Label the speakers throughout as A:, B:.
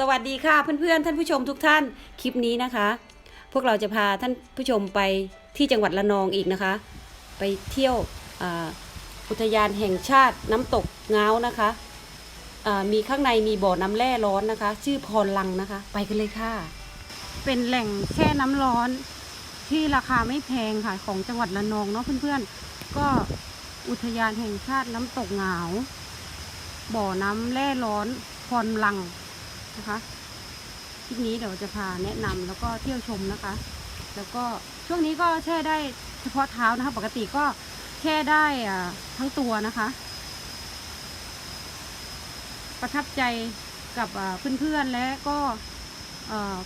A: สวัสดีค่ะเพื่อนๆท่านผู้ชมทุกท่านคลิปนี้นะคะ พวกเราจะพาท่านผู้ชมไปที่จังหวัดระนองอีกนะคะ ไปเที่ยวออุทยานแห่งชาติน้ำตกเงานะคะมีข้างในมีบ่อน้ำแร่ร้อนนะคะ ชื่อพรลังนะคะ ไปกันเลยค่ะ เป็นแหล่งแช่น้ำร้อนที่ราคาไม่แพงค่ะของจังหวัดระนองเนาะเพื่อนๆ ก็อุทยานแห่งชาติน้ำตกหงาบ่อน้ำแร่ร้อนพรลัง นะคะคลิปนี้เดี๋ยวจะพาแนะนำแล้วก็เที่ยวชมนะคะ แล้วก็ช่วงนี้ก็แช่ได้เฉพาะเท้านะคะ ปกติก็แช่ได้อ่าทั้งตัวนะคะ ประทับใจกับเพื่อนๆและก็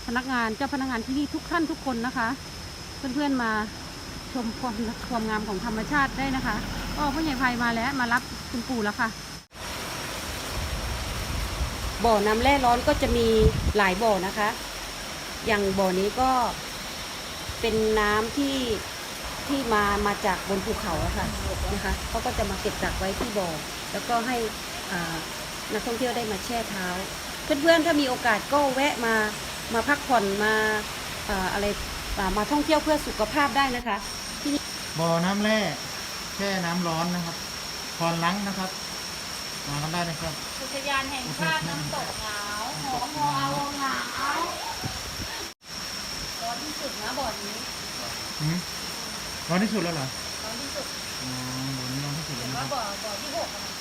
A: พนักงานเจ้าพนักงานที่นี่ทุกท่านทุกคนนะคะ เพื่อนๆมาชมความความงามของธรรมชาติได้นะคะ ก็พ่อใหญ่ภัยมาแล้วมารับคุณปู่แล้วค่ะ บ่อน้ำแร่ร้อนก็จะมีหลายบ่อนะคะ อย่างบ่อนี้ก็เป็นน้ำที่ที่มามาจากบนภูเขาอะค่ะนะคะเขาก็จะมาเก็บกักไว้ที่บ่อ แล้วก็ให้นักท่องเที่ยวได้มาแช่เท้า เพื่อนๆถ้ามีโอกาสก็แวะมามาพักผ่อนมาอ่าอะไรมาท่องเที่ยวเพื่อสุขภาพได้นะคะ
B: บ่อน้ำแร่แช่น้ำร้อนนะครับพรลังนะครับ มากันได้นะครับ
A: อุทยานแห่งชาติน้ำตกหงาวหอมเอาหงาวร้อนที่สุดนะบ่อนี้
B: หืมร้อนที่สุดแล้วเหรอ
A: ร้อนที่สุด
B: อ๋อบ่อนี้ร้อนที่สุด
A: เห็
B: แล้ว
A: น
B: นะค
A: ว่า
B: รับ
A: บ่อบ่อที่หกอะนะ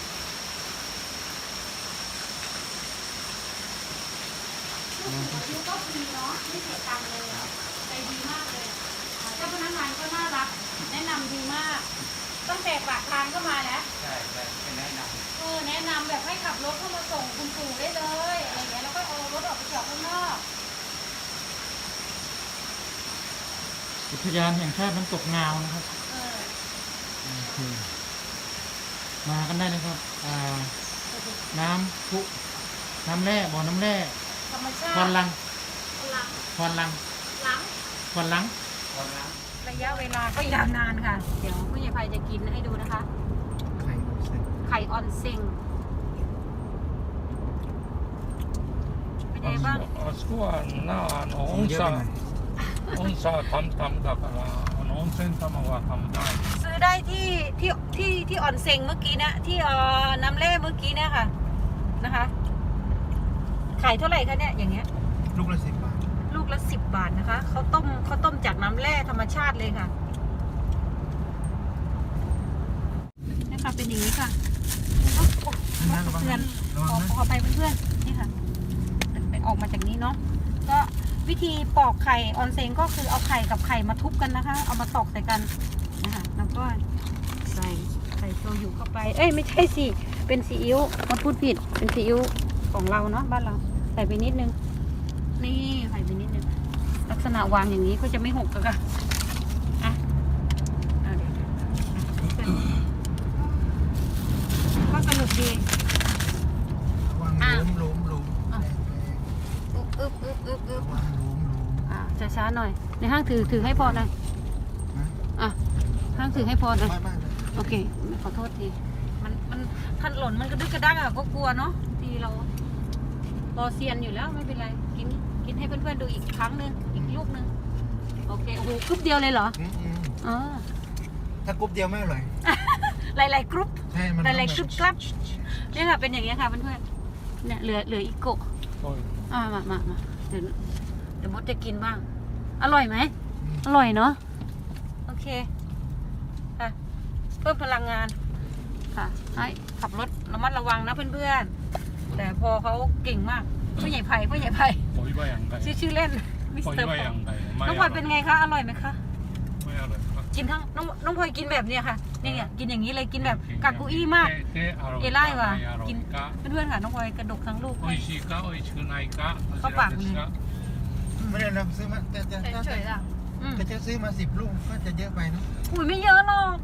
A: ลูกหัวคิ้วก็ฟรีเนาะไม่เสียตังค์เลยอะใจดีมากเลยอ่าเจ้าพนักงานก็น่ารัก แนะนำดีมาก ตั้งแต่ปากทางก็มาแล้ว
B: ใช่ใช่เป็นแนะน
A: เออแนะนำแบบให้ขับรถเข้ามาส่งคุณปู่ได้เลยอะไรอย่างเงี้ยแล้วก็เอารถออกไปจอดข้างนอกำ
B: อุทยานแห่งชาติน้ำตกงาวนะครับ
A: เออ
B: โอเคมากันได้นะครับอ่าน้ำพุน้ำแร่บ่อน้ำแร่
A: ธรรมชา
B: พร
A: ติ
B: ลัง
A: หลัง
B: พรลัง
A: หลัง
B: พรลัง
A: ระยะเวลาก็ยาวนานค่ะ เดี๋ยวผู้ใหญ่ไฟจะกินให้ดูนะคะ
B: ไข่อบเสร็จ
A: ไข่ออนเซ็งเป็นไงบ้าง
C: あそこはなあの温
B: เยอะไปหน่อย
C: 差温差たんたんだからあの温泉卵はทำได้
A: ซื้อได้ที่ที่ที่ที่ออนเซ็งเมื่อกี้นะที่เอ่อน้ำแร่เมื่อกี้เนี่ยค่ะนะคะขายเท่าไหร่คะเนี่ยอย่างเงี้ย
B: ลูกละสิบบาท
A: ลูกละสิบบาทนะคะเขาต้มเขาต้มจากน้ำแร่ธรรมชาติเลยค่ะนี่ค่ะเป็นอย่างนี้ค่ะ เพื่อนขอขอไปเพื่อนๆนี่ค่ะเป็นออกมาจากนี้เนาะก็วิธีปอกไข่ออนเซงก็คือเอาไข่กับไข่มาทุบกันนะคะ เอามาตอกใส่กันนะคะแล้วก็ใส่ใส่โชยุเข้าไป เอ้ยไม่ใช่สิเป็นซีอิ๊วมาพูดผิดเป็นซีอิ๊วของเราเนาะบ้านเราใส่ไปนิดนึง นี่ใส่ไปนิดนึง ลักษณะวางอย่างนี้ก็จะไม่หกกันค่ะเอาเดี๋ยวๆอะก็สนุกดี
B: ระวัง
A: อะ
B: หลุมหลุมหลุม
A: อะ อึ๊บอึ๊บอึ๊บอึ๊บอึ๊บ
B: ระวังหลุมหลุม
A: อ่า ช้าหน่อย ในห้างถือถือให้พอนะอะห้างถือให้พอนะโอเค ขอโทษที มันมันคันหล่นมันกระดึกกระดักอะก็กลัวเนาะทีเรารอเซียนอยู่แล้วไม่เป็นไร กินกินให้เพื่อนๆดูอีกครั้งหนึ่งอีกลูกหนึ่งโอเค โอ้โหกรุ๊ปเดียวเลยเหรอ
B: อ๋อถ้ากรุ๊ปเดียวไม่อร่อย
A: หลายๆกรุ๊ปหลายๆกรุ๊ปกลับเนี่ยค่ะเป็นอย่างนี้ค่ะเพื่อนๆเนี่ยเหลือเหลืออีกโกะอ่ามามามาเดี๋ยวเดี๋ยวมดจะกินบ้าง อร่อยไหม อร่อยเนาะ โอเค ค่ะ เพิ่มพลังงาน ค่ะ ให้ขับรถระมัดระวังนะเพื่อนๆ แต่พอเขาเก่งมากผู้ใหญ่ไผ่ผู้ใหญ่ไผ่ชื่อชื่อเล่น มิสเตอร์
C: 보
A: 이อ
C: ย
A: น้องพลอยเป็นไงคะ อร่อยไหมคะ
C: ไม่อร่อย
A: กินทั้งน้องพลอยกินแบบเนี้ยค่ะเนี่ยกินอย่างนี้เลย กินแบบกักกุอี้มาก
C: เอ
A: ไล่ว่ะกิน เพื่อนๆค่ะ น้องพลอยกระดกทั้งลูกเข้าปากเลย
B: ไม่ได้นำซื้อมาแต่แต่แต่
A: เฉยๆล่ะอืม
B: แต่จะซื้อมาสิบลูกก็จะเยอะไปเนอะ
A: อุ้ยไม่เยอะหรอก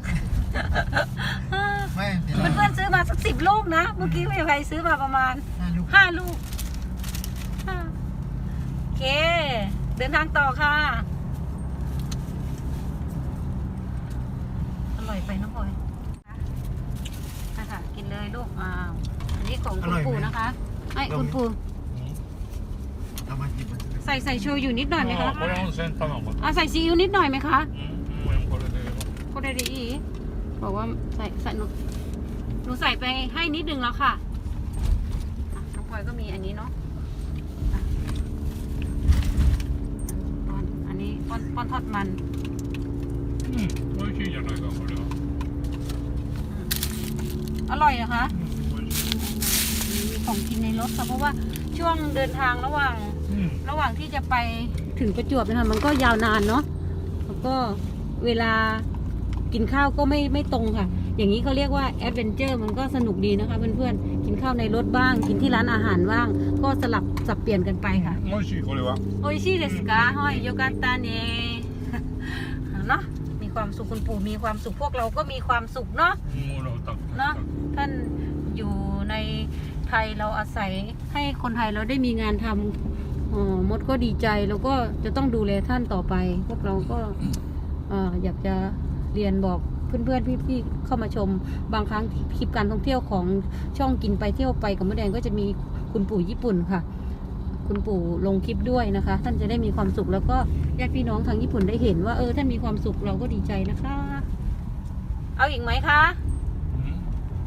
B: ไม่เดี๋ยว
A: เพื่อนๆซื้อมาสักสิบลูกนะ เมื่อกี้พี่ไพซื้อมาประมาณ
B: ห้าลูก
A: ห้าลูกห้าโอเค เดินทางต่อค่ะ อร่อยไปน้องพลอยค่ะค่ะ กินเลยลูกอ้าวอันนี้ของคุณปู่นะคะไอ้คุณปู่
B: เอามาหยิบมา
A: ใส่ใส่โชยุนิดหน่อยไหมคะ
C: これ温泉卵。
A: อ่ะใส่ซีอิ๊วนิดหน่อยไหมคะ
C: うん、もうこれで。
A: โคเดดีอีบอกว่าใส่ใส่หนูหนูใส่ไปให้นิดนึงแล้วค่ะอ่ะน้องพลอยก็มีอันนี้เนาะอ่ะป้อนอันนี้ป้อนป้อนทอดมัน
C: うん、美味しいじゃないか、これは。
A: อร่อยเหรอคะ
C: うん、美味しい。
A: มีของกินในรถค่ะเพราะว่าช่วงเดินทางระหว่าง
C: うん。
A: ระหว่างที่จะไปถึงประจวบนะคะมันก็ยาวนานเนาะแล้วก็เวลากินข้าวก็ไม่ไม่ตรงค่ะ อย่างนี้เขาเรียกว่าแอดเวนเจอร์มันก็สนุกดีนะคะเพื่อนๆ กินข้าวในรถบ้าง กินที่ร้านอาหารบ้าง ก็สลับสับเปลี่ยนกันไปค่ะ
C: โอ้ยชิโอเลยวะ
A: โอชิเดสกาฮอยโยกาตานีเนาะมีความสุขคุณปู่มีความสุขพวกเราก็มีความสุขเนาะเนาะท่านอยู่ในไทยเราอาศัยให้คนไทยเราได้มีงานทำ อ๋อมดก็ดีใจแล้วก็จะต้องดูแลท่านต่อไป พวกเราก็อยากจะเรียนบอกเพื่อนๆพี่ๆเข้ามาชม บางครั้งคลิปการท่องเที่ยวของช่องกินไปเที่ยวไปกับมดแดงก็จะมีคุณปู่ญี่ปุ่นค่ะ คุณปู่ลงคลิปด้วยนะคะ ท่านจะได้มีความสุขแล้วก็ญาติพี่น้องทางญี่ปุ่นได้เห็นว่าเออท่านมีความสุขเราก็ดีใจนะคะ เอาอีกไหมคะ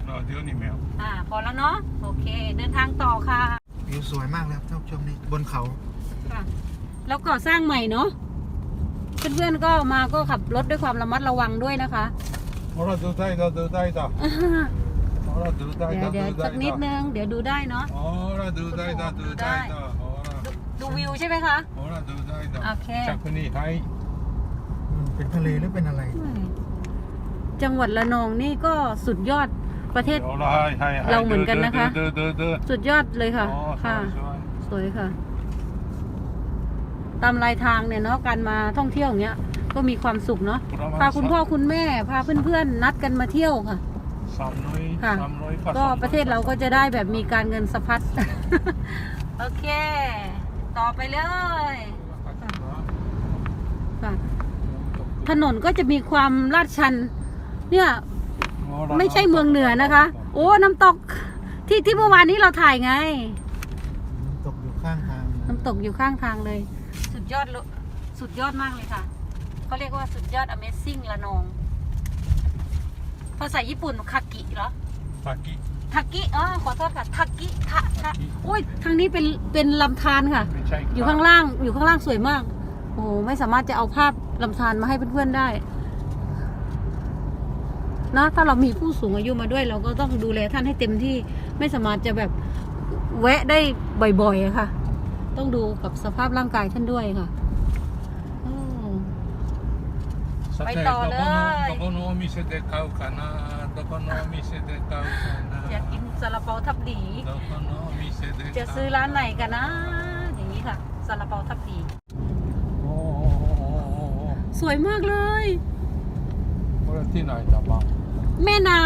C: รอเดี๋ยวนี้แมว
A: อ่าพอแล้วเนาะโอเค เดินทางต่อค่ะ
B: วิวสวยมากเลยครับท่านผู้ชมนี่บนเขา
A: ค่ะ แล้วก่อสร้างใหม่เนาะเพื่อนๆก็มาก็ขับรถด้วยความระมัดระวังด้วยนะคะ
C: ほら、ドゥタイだ、ドゥタイだ。ほら、ドゥタイ
A: เดี๋ย
C: だ、
A: วเดี๋ยว
C: ドゥタ
A: สัก
C: イ
A: นิด
C: だ。
A: นึง เดี๋ยวดูได้เนาะ
C: ほら、ドゥタイだ、ドゥタイだ。ほら。
A: ดูวิวใช่ไหมคะ
C: ほら、ドゥタイだ。
A: โอเค
C: 着に、はい。
B: อืมเป็นทะเลหรือเป็นอะไร
A: จังหวัดระนองนี่ก็สุดยอด ประเทศ เราเหมือนกันนะคะ สุดยอดเลยค่ะ ค่ะ สวยค่ะ ตามรายทางเนี่ยเนาะการมาท่องเที่ยวงเนี้ย ก็มีความสุขเนาะพาคุณพ่อคุณแม่ พาเพื่อนๆ นัดกันมาเที่ยวค่ะค่ะก็ประเทศเราก็จะได้แบบมีการเงินสะพัด โอเค ต่อไปเลยค่ะถนนก็จะมีความลาดชัน เนี่ย ไม่ใช่เมืองเหนือนะคะ โอ้น้ำตกที่ที่เมื่อวานนี้เราถ่ายไง
B: ตกอยู่ข้างทาง
A: น้ำตกอยู่ข้างทางเลย สุดยอดเลยสุดยอดมากเลยค่ะเขาเรียกว่าสุดยอด Amazing ละนอง ภาษาญี่ปุ่นคากิเหรอ
C: 滝
A: ทากิอ๋อขอโทษค่ะทากิทะทะอุ้ยทางนี้เป็นเป็นลำธารค่ะ
C: ไม่ใช่
A: อยู่ข้างล่างอยู่ข้างล่างสวยมาก โอ้โหไม่สามารถจะเอาภาพลำธารมาให้เพื่อนๆได้ นะ ถ้าเรามีผู้สูงอายุมาด้วย เราก็ต้องดูแลท่านให้เต็มที่ ไม่สามารถจะแบบแวะได้บ่อยๆอะค่ะ ต้องดูกับสภาพร่างกายท่านด้วยค่ะอืม
C: さて
A: ไปต่อ
C: どこ
A: เล
C: の
A: ย
C: どこのお店で買うかなどこのお店で買うかな
A: อยากกินซาลาเปาทับหลี
C: どこのお店で買う
A: จะซื้อร้านไหนกันนะ อย่างนี้ค่ะซาลาเปาทับหลี
C: おーおーおーおー
A: สวยมากเลย
C: これที่ไหนจ๊ะบ้าง
A: แม่น้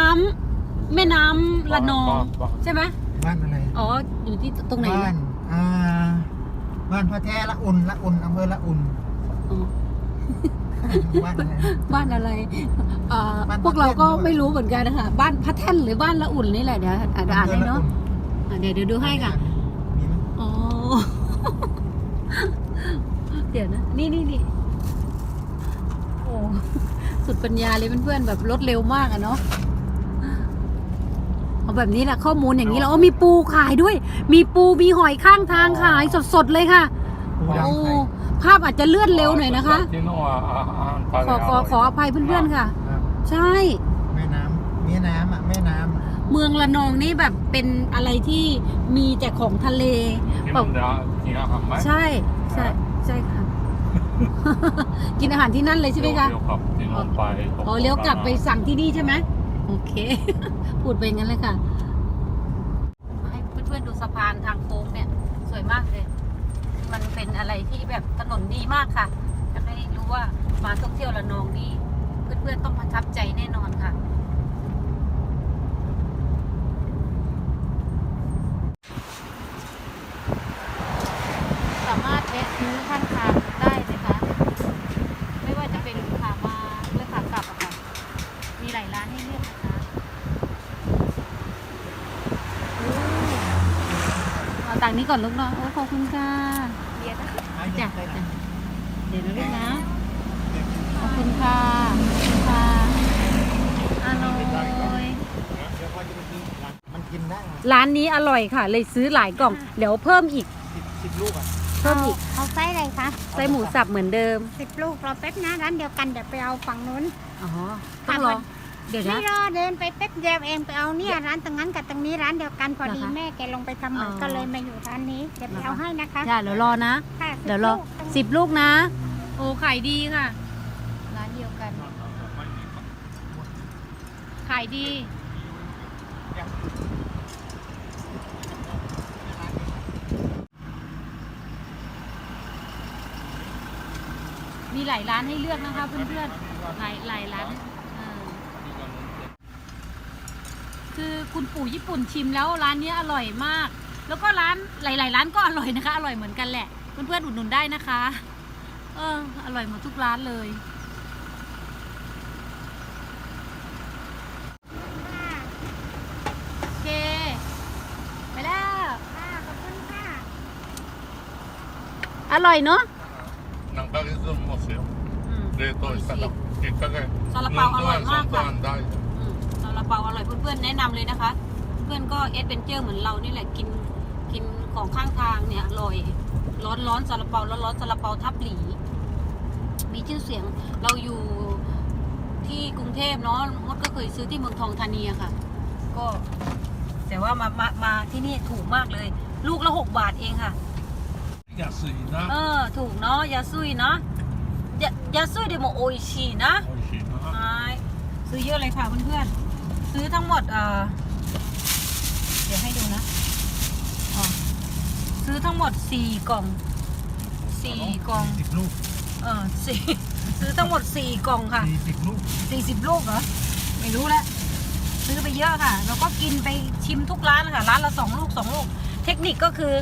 A: ำแม่น้ำละนอง
C: บ้าน
A: ใช่ไหม
B: บ้านอะไร
A: อ๋ออยู่ที่ตรงไหน
B: บ้า
A: นะ
B: นอ่าบ้านพระแท้ละอุ่นละอุ่นอำเภอละอุ่น
A: อ๋อ
B: บ้านอะไร
A: บ้านอะไรอ่า
B: บ้าน
A: พวกเราก็
B: พระแท่น
A: ไม่รู้เหมือนกันนะคะบ้านพระแท่นหรือบ้านละอุ่นนี่แหละเดี๋ยวอ่านอ่านให้เนาะอะเดี๋ยวเดี๋ยวดูให้ค่ะ
B: มีไหม
A: อ๋อ เดี๋ยวนะ นี่นี่นี่โอ้ สุดปัญญาเลยเพื่อนๆแบบรถเร็วมากอะเนาะเอาแบบนี้แหละข้อมูลอย่างนี้แล้วมีปูขายด้วย มีปูมีหอยข้างทางขายสดๆเลยค่ะโอ้ภาพอาจจะเลื่อนเร็วหน่อยนะคะขอขอขออภัยเพื่อนๆค่ะใช่
B: แม่น้ำแม่น้ำอะแม่น้ำ
A: เมืองละนองนี่แบบเป็นอะไรที่มีแต่ของทะเลแบบใช่ใช่ใช่ค่ะ กินอาหารที่นั่นเลยใช่ไหมคะ
C: เลี้ยวกลับที่โนนไป
A: อ๋อเลี้ยวกลับไปสั่งที่นี่ใช่ไหมโอเค พูดไปงั้นเลยค่ะให้เพื่อนๆดูสะพานทางโค้งเนี่ย สวยมากเลย มันเป็นอะไรที่แบบถนนดีมากค่ะอยากให้รู้ว่ามาท่องเที่ยวละนองนี่เพื่อนๆต้องประทับใจแน่นอนค่ะ สามารถแวะซื้อข้างทางได้นะคะ ไม่ว่าจะเป็นขามาหรือขากลับอะค่ะ มีหลายร้านให้เลือกนะคะอู้เอาต่างค์นี้ก่อนลูกเนาะโอ้ยขอบคุณค่ะ
D: บียร์นะคะ
A: จ้ะจ้ะเดี๋ยวนะลูกนะ ขอบคุณค่ะขอบคุณค่ะอร่อย
B: มันกินได้
A: ร้านนี้อร่อยค่ะ เลยซื้อหลายกล่อง เดี๋ยวเพิ่มอีก
B: สิบสิบลูกอะ
A: เพิ่มอีก
D: เอาไส้อะไรคะ
A: ไส้หมูสับเหมือนเดิม
D: สิบลูกรอแป๊บนะร้านเดียวกันเดี๋ยวไปเอาฝั่งนู้น
A: อ๋อต้องรอ เดี๋ยว
D: ไม่
A: นะ
D: รอเดินไปแป๊บเดียวเองไปเอาเนี่ยร้านตรงนั้นกับตรงนี้ร้านเดียวกันพอดี
A: เหรอคะ
D: แม่แกลงไปทำหมัน
A: อ๋อ
D: ก็เลยมาอยู่ร้านนี้เดี๋ยวไปเอาให้นะคะ
A: จ้ะเดี๋ยวรอนะ
D: ค่ะ
A: เดี๋ยวรอ
D: สิบลูก
A: สิบลูกนะ โอ้ขายดีค่ะ ร้านเดียวกัน ขายดี มีหลายร้านให้เลือกนะคะเพื่อนๆ หลายหลายร้านเออ คือคุณปู่ญี่ปุ่นชิมแล้วร้านนี้อร่อยมาก แล้วก็ร้านหลาย ๆ ร้านก็อร่อยนะคะ อร่อยเหมือนกันแหละ เพื่อนๆอุดหนุนได้นะคะ เออ อร่อยหมดทุกร้านเลย โอเค ไปแล้ว
D: ค่ะขอบคุณค่ะ
A: อร่อยเนาะ
C: 何ヶ月もすよ
A: อืม
C: 冷凍したら1ヶ月
A: ซาลาเปาอร่อยมาก
C: 2
A: ค่ะ
C: ンได้
A: อืมซาลา าเปาอร่อยเพื่อนๆแนะนำเลยนะคะ เพื่อนก็เอสเบนเจอร์เหมือนเรานี่แหละกินกินของข้างทางเนี่ยอร่อยร้อนร้อนซาลาเปาร้อนร้อนซาลาเปาทับหลีมีชื่อเสียงเราอยู่ที่กรุงเทพเนาะมดก็เคยซื้อที่เมืองทองธานีค่ะ ก็แต่ว่ามามามาที่นี่ถูกมากเลย ลูกละหกบาทเองค่ะ
C: ยาซุยนะ
A: เออถูกเนาะยาซุยเนาะยายาซุยเดี๋ยวมาโอชีนะ
C: โอชิ
A: นะซื้อเยอะเลยค่ะเพื่อนๆ ซื้อทั้งหมดเอ่อเดี๋ยวให้ดูนะอ๋อซื้อทั้งหมดสี่กล่องสี่กล่อง
B: สิบลูก
A: เออสี่ซื้อทั้งหมดสี่กล่องค่ะ
B: สี่สิบลูก
A: สี่สิบลูกเหรอ ไม่รู้แล้วซื้อไปเยอะค่ะ แล้วก็กินไปชิมทุกร้านค่ะ ร้านละสองลูกสองลูก เทคนิคก็คือ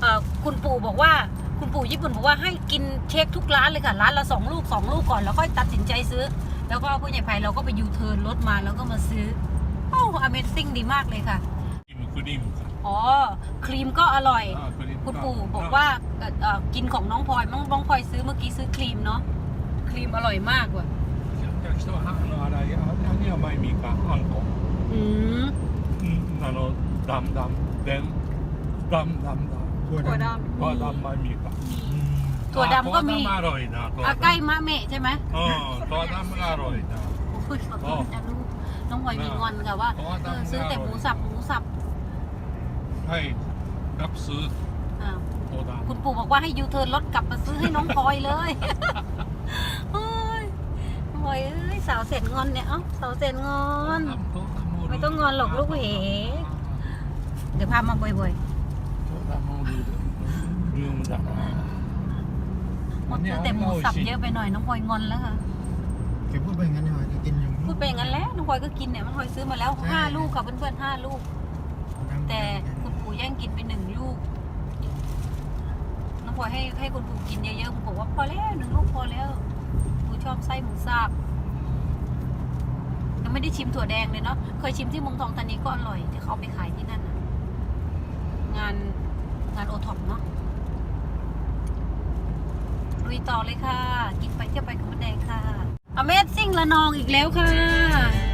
A: เอ่อคุณปู่บอกว่า คุณปู่ญี่ปุ่นบอกว่าให้กินเช็คทุกร้านเลยค่ะ ร้านละสองลูกสองลูกก่อน แล้วค่อยตัดสินใจซื้อ แล้วก็ผู้ใหญ่ไผ่เราก็ไปยูเทิร์นรถมาแล้วก็มาซื้อ โอ้ Amazing ดีมากเลยค่ะ
C: ครีมคุณดิมครั
A: อ๋อ ครีมก็อร่อย
C: อ
A: คุณปู่บอกว่าเอ่อกินของน้องพลอยน้องน้องพลอยซื้อเมื่อกี้ซื้อครีมเนาะครีมอร่อยมากว่ะ
C: 焼きそば半の洗いあ何が前見か半個
A: อืม
C: うんあのダムダムでんダムダム
B: ถั่ว
A: ถั่ว
B: ด
A: ดำ
C: ダムมี
B: กับ
A: ถั่วดำก็มี
C: あ、これもอร่อยนะตัว
A: อะใกล้มะเมะใช่ไหม
C: อ๋อตัวดำก็อร่อยนะ
A: โอ้ยขอบคุณจ้ะลู น้องบอยมีงอนกับว่าซื้อแต่หมูสับหมูสับ
C: ให้รับซื้อ
A: คุณปู่บอกว่าให้ยูเทิร์นรถกลับมาซื้อให้น้องพลอยเลยเฮ้ยน้องพลอยเอ้ยสาวเสร็จงอนเนี่ยเอ้าสาวเสร็จงอน ไม่ต้องงอนหรอกลูกเหเดี๋ยวพามาบ่อยๆหมดซื้อแต่หมูสับเยอะไปหน่อยน้องพลอยงอนแล้วค่ะ
B: แกพูดไปงั้นเนี่าจกินอยู่
A: พูดไปอย่างนั้นแหละน้องพลอยก็กินเนี่ยน้องพลอยซื้อมาแล้วห้าลูกค่ะเพื่อนๆห้าลูก แต่คุณปู่แย่งกินไปหนึ่งลูก น้องพลอยให้ให้คุณปู่กินเยอะๆคุณปู่ว่าพอแล้วหนึ่งลูกพอแล้วปู่ชอบไส้หมูสับยังไม่ได้ชิมถั่วแดงเลยเนาะเคยชิมที่เมืองทองตอนนี้ก็อร่อยที่เขาเอาไปขายที่นั่นน่ะงานงานโอท็อปเนาะลุยต่อเลยค่ะ กินไปเที่ยวไปกับมดแดงค่ะ Amazing ละนองอีกแล้วค่ะ